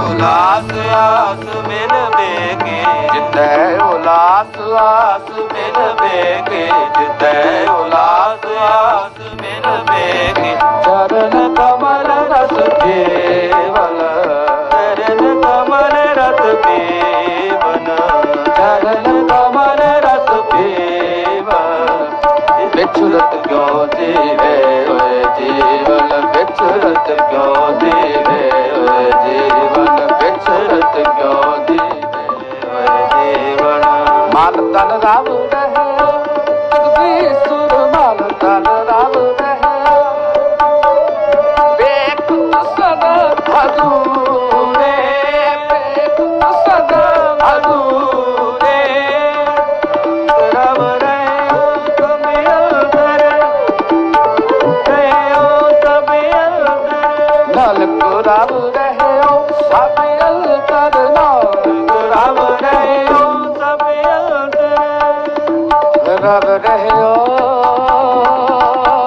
ਉਲਾਸ ਆਸ ਮਿਲ ਬੇਗੇ ਜਿੱਤੈ ਉਲਾਸ ਆਸ ਮਿਲ ਬੇਗੇ ਜਿਤੈ ਉਲਾਸ ਆਸ ਮਿਲ ਬੇਗੇ ਚਰਨ ਕਮਲ ਰਸ ਕੇਵਲ ਚਰਨ ਕਮਲ ਰਤ ਪੀਵਨ ਚਰਨ ਕਮਲ ਰਸ ਕੇਵਲ। ਵਿਛੁਰਤ ਕਿਉ ਜੀਵੇ? ਮਨ ਤਨ ਰਵ ਰਹੇ। ਜਗਦੀ ਸੁਰ ਮਨ ਤਨ ਰਵ ਰਹੇ। ਵੇਖ ਸਦ ਹਦੂਰੇ ਵੇਖ ਸਦ ਹਦੂਰੇ ਰਵ ਰਹਿਓ ਤੁਮ ਅੰਦਰ ਰਹਿਓ ਸਭ ਅੰਦਰ। ਨਾਨਕ ਰਵ ਰਹਿਓ ਸਭ ਸਭ ਅੰਤਰ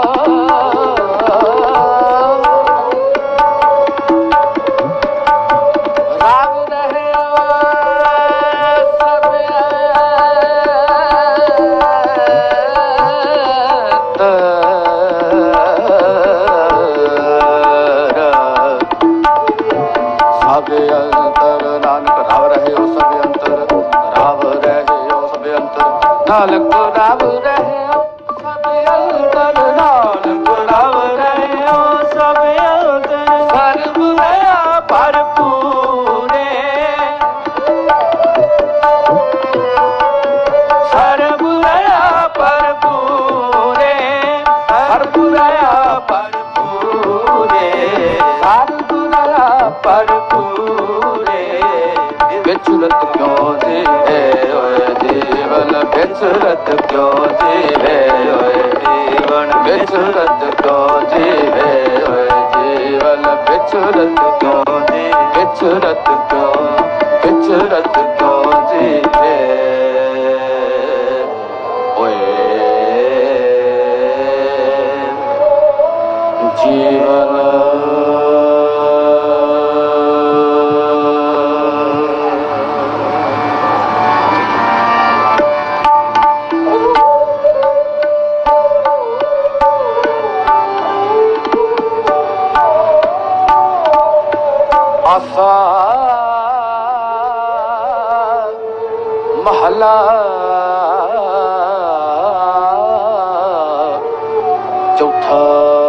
ਸਭ ਅੰਤਰ ਨਾਨਕ ਰਵ ਸਭ ਅੰਤਰ ਨਾਨਕ ਰਵ ਰਹਿਓ ਸਭ ਅੰਤਰ ਨਾਨਕ ਰਵ ਰਹਿਓ ਸਭ ਅੰਦਰ ਸਰਬ ਰਹਾ ਭਰਪੂਰੇ ਸਰਬ ਰਹਾ ਭਰਪੂਰੇ ਸਰਬ ਰਹਾ ਭਰਪੂਰੇ ਸਰਬ ਰਹਾ ਭਰਪੂਰੇ ਵਿਚਰਤ ਕਿਉਂ ਜੀਵੇ ਜੀਵਨ ਵਿਚਰਤ ਕਿਉਂ ਜੀਵੇ ਓਏ ਜੀਵਨ ਵਿਚਰਤ ਕਿਉਂ ਜੀ? ਵਿਚਰਤ ਕਿਉਂ? ਵਿਚਰਤ ਕਿਉਂ محلا. چوتھا